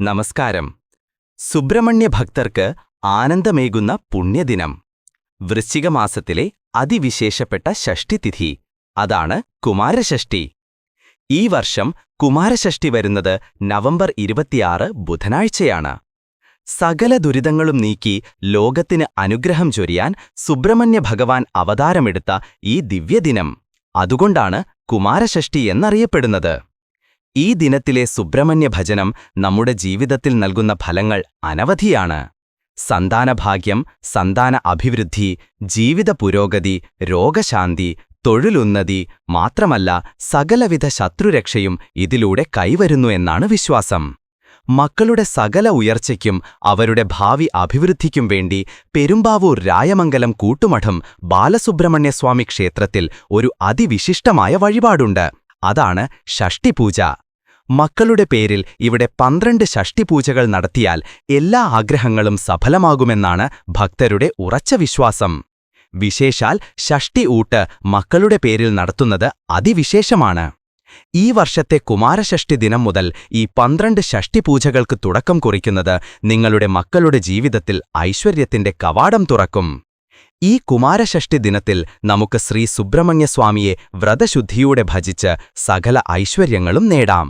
നമസ്കാരം. സുബ്രഹ്മണ്യ ഭക്തർക്ക് ആനന്ദമേകുന്ന പുണ്യദിനം. വൃശ്ചികമാസത്തിലെ അതിവിശേഷപ്പെട്ട ഷഷ്ടിതിഥി അതാണ് കുമാരഷഷ്ടി. ഈ വർഷം കുമാരഷഷ്ടി വരുന്നത് നവംബർ ഇരുപത്തിയാറ് ബുധനാഴ്ചയാണ്. സകല ദുരിതങ്ങളും നീക്കി ലോകത്തിന് അനുഗ്രഹം ചൊരിയാൻ സുബ്രഹ്മണ്യ ഭഗവാൻ അവതാരമെടുത്ത ഈ ദിവ്യദിനം. അതുകൊണ്ടാണ് കുമാരഷഷ്ടി എന്നറിയപ്പെടുന്നത്. ഈ ദിനത്തിലെ സുബ്രഹ്മണ്യ ഭജനം നമ്മുടെ ജീവിതത്തിൽ നൽകുന്ന ഫലങ്ങൾ അനവധിയാണ്. സന്താനഭാഗ്യം സന്താന അഭിവൃദ്ധി ജീവിത പുരോഗതി രോഗശാന്തി തൊഴിലുന്നതി മാത്രമല്ല സകലവിധ ശത്രുരക്ഷയും ഇതിലൂടെ കൈവരുന്നു എന്നാണ് വിശ്വാസം. മക്കളുടെ സകല ഉയർച്ചയ്ക്കും അവരുടെ ഭാവി അഭിവൃദ്ധിക്കും വേണ്ടി പെരുമ്പാവൂർ രായമംഗലം കൂട്ടുമഠം ബാലസുബ്രഹ്മണ്യസ്വാമി ക്ഷേത്രത്തിൽ ഒരു അതിവിശിഷ്ടമായ വഴിപാടുണ്ട്. അതാണ് ഷഷ്ടിപൂജ. മക്കളുടെ പേരിൽ ഇവിടെ പന്ത്രണ്ട് ഷഷ്ടിപൂജകൾ നടത്തിയാൽ എല്ലാ ആഗ്രഹങ്ങളും സഫലമാകുമെന്നാണ് ഭക്തരുടെ ഉറച്ച വിശ്വാസം. വിശേഷാൽ ഷഷ്ടി ഊട്ട് മക്കളുടെ പേരിൽ നടത്തുന്നത് അതിവിശേഷമാണ്. ഈ വർഷത്തെ കുമാരഷഷ്ടി ദിനം മുതൽ ഈ പന്ത്രണ്ട് ഷഷ്ടിപൂജകൾക്ക് തുടക്കം കുറിക്കുന്നത് നിങ്ങളുടെ മക്കളുടെ ജീവിതത്തിൽ ഐശ്വര്യത്തിന്റെ കവാടം തുറക്കും. ഈ കുമാരഷഷ്ടി ദിനത്തിൽ നമുക്ക് ശ്രീ സുബ്രഹ്മണ്യസ്വാമിയെ വ്രതശുദ്ധിയോടെ ഭജിച്ച് സകല ഐശ്വര്യങ്ങളും നേടാം.